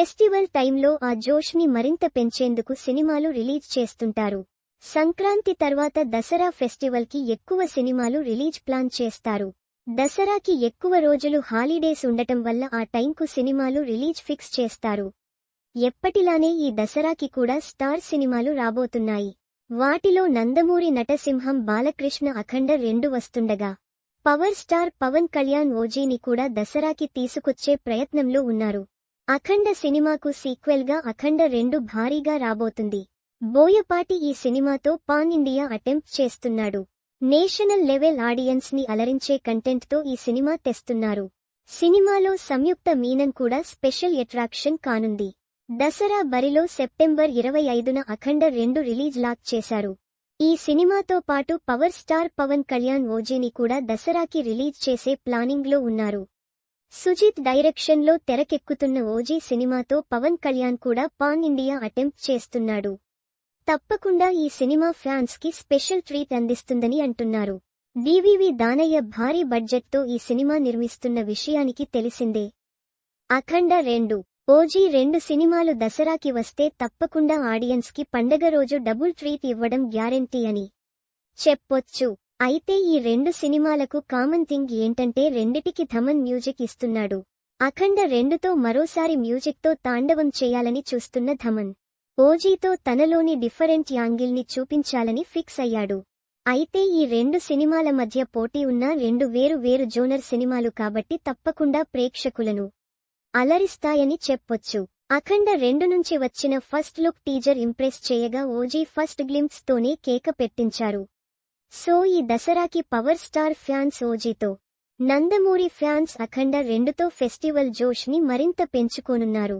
Festival టైంలో ఆ జోష్ని మరింత పెంచేందుకు సినిమాలు రిలీజ్ చేస్తుంటారు. సంక్రాంతి తర్వాత దసరా ఫెస్టివల్కి ఎక్కువ సినిమాలు రిలీజ్ ప్లాన్ చేస్తారు. దసరాకి ఎక్కువ రోజులు హాలిడేస్ ఉండటం వల్ల ఆ టైంకు సినిమాలు రిలీజ్ ఫిక్స్ చేస్తారు. ఎప్పటిలానే ఈ దసరాకి కూడా స్టార్ సినిమాలు రాబోతున్నాయి. వాటిలో నందమూరి నటసింహం బాలకృష్ణ అఖండ రెండు వస్తుండగా. పవర్ స్టార్ పవన్ కళ్యాణ్ ఓజీని కూడా దసరాకి తీసుకొచ్చే ప్రయత్నంలో ఉన్నారు. అఖండ సినిమాకు సీక్వెల్గా అఖండ రెండు భారీగా రాబోతుంది. బోయపాటి ఈ సినిమాతో పాన్ ఇండియా అటెంప్ట్ చేస్తున్నాడు. నేషనల్ లెవెల్ ఆడియన్స్ని అలరించే కంటెంట్తో ఈ సినిమా తెస్తున్నారు. సినిమాలో సంయుక్త మీనన్ కూడా స్పెషల్ అట్రాక్షన్ కానుంది. దసరా బరిలో సెప్టెంబర్ ఇరవై ఐదున అఖండ రెండు రిలీజ్ లాక్ చేశారు. ఈ సినిమాతో పాటు పవర్ స్టార్ పవన్ కళ్యాణ్ ఓజీని కూడా దసరాకి రిలీజ్ చేసే ప్లానింగ్లో ఉన్నారు. సుజిత్ డైరెక్షన్లో తెరకెక్కుతున్న ఓజీ సినిమాతో పవన్ కళ్యాణ్ కూడా పాన్ ఇండియా అటెంప్ట్ చేస్తున్నాడు. తప్పకుండా ఈ సినిమా ఫ్యాన్స్కి స్పెషల్ ట్రీట్ అందిస్తుందని అంటున్నారు. డివివి దానయ్య భారీ బడ్జెట్తో ఈ సినిమా నిర్మిస్తున్న విషయానికి తెలిసిందే. అఖండ రెండు. ఓజీ రెండు సినిమాలు దసరాకి వస్తే తప్పకుండా ఆడియన్స్కి పండగ రోజు డబుల్ ట్రీట్ ఇవ్వడం గ్యారెంటీ అని. చెప్పొచ్చు. అయితే ఈ రెండు సినిమాలకు కామన్ థింగ్ ఏంటంటే రెండిటికి ధమన్ మ్యూజిక్ ఇస్తున్నాడు. అఖండ రెండుతో మరోసారి మ్యూజిక్తో తాండవం చేయాలని చూస్తున్న ధమన్. ఓజీతో తనలోని డిఫరెంట్ యాంగిల్ని చూపించాలని ఫిక్స్ అయ్యాడు. అయితే ఈ రెండు సినిమాల మధ్య పోటీ ఉన్న రెండు వేరు వేరు జోనర్ సినిమాలు కాబట్టి తప్పకుండా ప్రేక్షకులను అలరిస్తాయని చెప్పొచ్చు. అఖండ రెండు నుంచి వచ్చిన ఫస్ట్ లుక్ టీజర్ ఇంప్రెస్ చేయగా ఓజీ ఫస్ట్ గ్లింప్స్తోనే కేక పెట్టించారు. సో ఈ దసరాకి పవర్ స్టార్ ఫ్యాన్స్ ఓజీతో నందమూరి ఫ్యాన్స్ అఖండ రెండుతో ఫెస్టివల్ జోష్ని మరింత పెంచుకోనున్నారు.